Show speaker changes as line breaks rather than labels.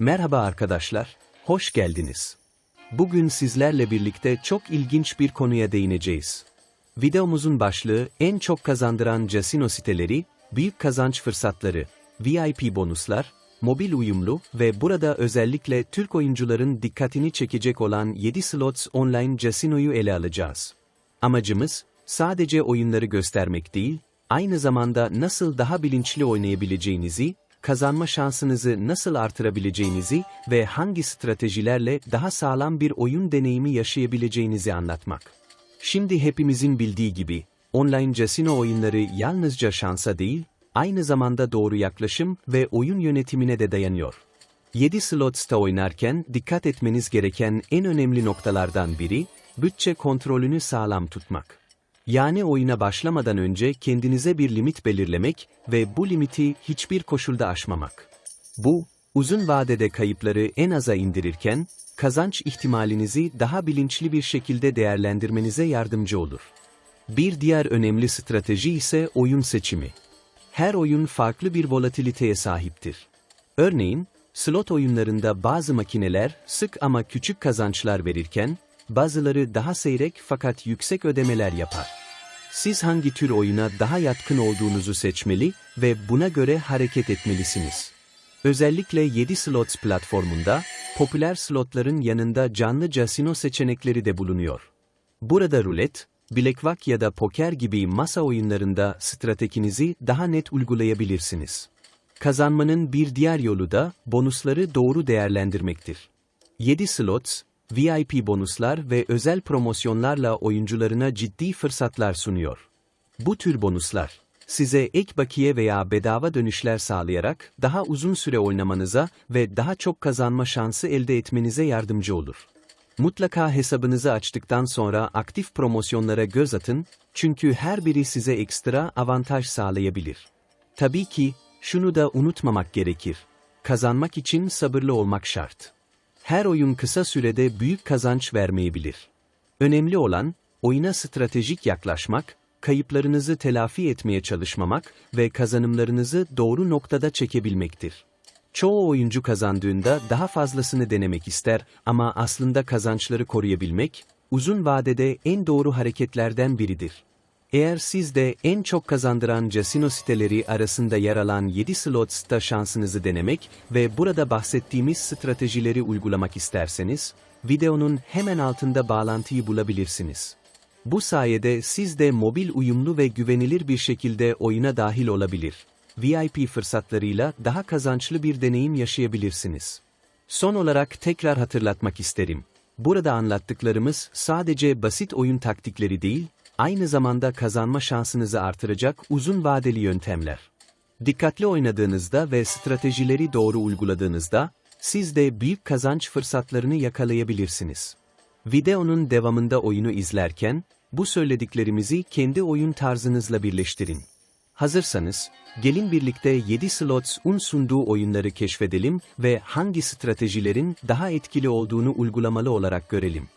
Merhaba arkadaşlar, hoş geldiniz. Bugün sizlerle birlikte çok ilginç bir konuya değineceğiz. Videomuzun başlığı en çok kazandıran casino siteleri, büyük kazanç fırsatları, VIP bonuslar, mobil uyumlu ve burada özellikle Türk oyuncuların dikkatini çekecek olan 7 slots online casinoyu ele alacağız. Amacımız, sadece oyunları göstermek değil, aynı zamanda nasıl daha bilinçli oynayabileceğinizi, kazanma şansınızı nasıl artırabileceğinizi ve hangi stratejilerle daha sağlam bir oyun deneyimi yaşayabileceğinizi anlatmak. Şimdi hepimizin bildiği gibi, online casino oyunları yalnızca şansa değil, aynı zamanda doğru yaklaşım ve oyun yönetimine de dayanıyor. 7 slots'ta oynarken dikkat etmeniz gereken en önemli noktalardan biri, bütçe kontrolünü sağlam tutmak. Yani oyuna başlamadan önce kendinize bir limit belirlemek ve bu limiti hiçbir koşulda aşmamak. Bu, uzun vadede kayıpları en aza indirirken, kazanç ihtimalinizi daha bilinçli bir şekilde değerlendirmenize yardımcı olur. Bir diğer önemli strateji ise oyun seçimi. Her oyun farklı bir volatiliteye sahiptir. Örneğin, slot oyunlarında bazı makineler sık ama küçük kazançlar verirken, bazıları daha seyrek fakat yüksek ödemeler yapar. Siz hangi tür oyuna daha yatkın olduğunuzu seçmeli ve buna göre hareket etmelisiniz. Özellikle 7 Slots platformunda, popüler slotların yanında canlı casino seçenekleri de bulunuyor. Burada rulet, bilekvak ya da poker gibi masa oyunlarında stratejinizi daha net uygulayabilirsiniz. Kazanmanın bir diğer yolu da bonusları doğru değerlendirmektir. 7 slots, VIP bonuslar ve özel promosyonlarla oyuncularına ciddi fırsatlar sunuyor. Bu tür bonuslar, size ek bakiye veya bedava dönüşler sağlayarak daha uzun süre oynamanıza ve daha çok kazanma şansı elde etmenize yardımcı olur. Mutlaka hesabınızı açtıktan sonra aktif promosyonlara göz atın, çünkü her biri size ekstra avantaj sağlayabilir. Tabii ki, şunu da unutmamak gerekir. Kazanmak için sabırlı olmak şart. Her oyun kısa sürede büyük kazanç vermeyebilir. Önemli olan, oyuna stratejik yaklaşmak, kayıplarınızı telafi etmeye çalışmamak ve kazanımlarınızı doğru noktada çekebilmektir. Çoğu oyuncu kazandığında daha fazlasını denemek ister ama aslında kazançları koruyabilmek, uzun vadede en doğru hareketlerden biridir. Eğer siz de en çok kazandıran casino siteleri arasında yer alan 7 slots'ta şansınızı denemek ve burada bahsettiğimiz stratejileri uygulamak isterseniz, videonun hemen altında bağlantıyı bulabilirsiniz. Bu sayede siz de mobil uyumlu ve güvenilir bir şekilde oyuna dahil olabilir. VIP fırsatlarıyla daha kazançlı bir deneyim yaşayabilirsiniz. Son olarak tekrar hatırlatmak isterim. Burada anlattıklarımız sadece basit oyun taktikleri değil, aynı zamanda kazanma şansınızı artıracak uzun vadeli yöntemler. Dikkatli oynadığınızda ve stratejileri doğru uyguladığınızda, siz de büyük kazanç fırsatlarını yakalayabilirsiniz. Videonun devamında oyunu izlerken, bu söylediklerimizi kendi oyun tarzınızla birleştirin. Hazırsanız, gelin birlikte 7 slots un sunduğu oyunları keşfedelim ve hangi stratejilerin daha etkili olduğunu uygulamalı olarak görelim.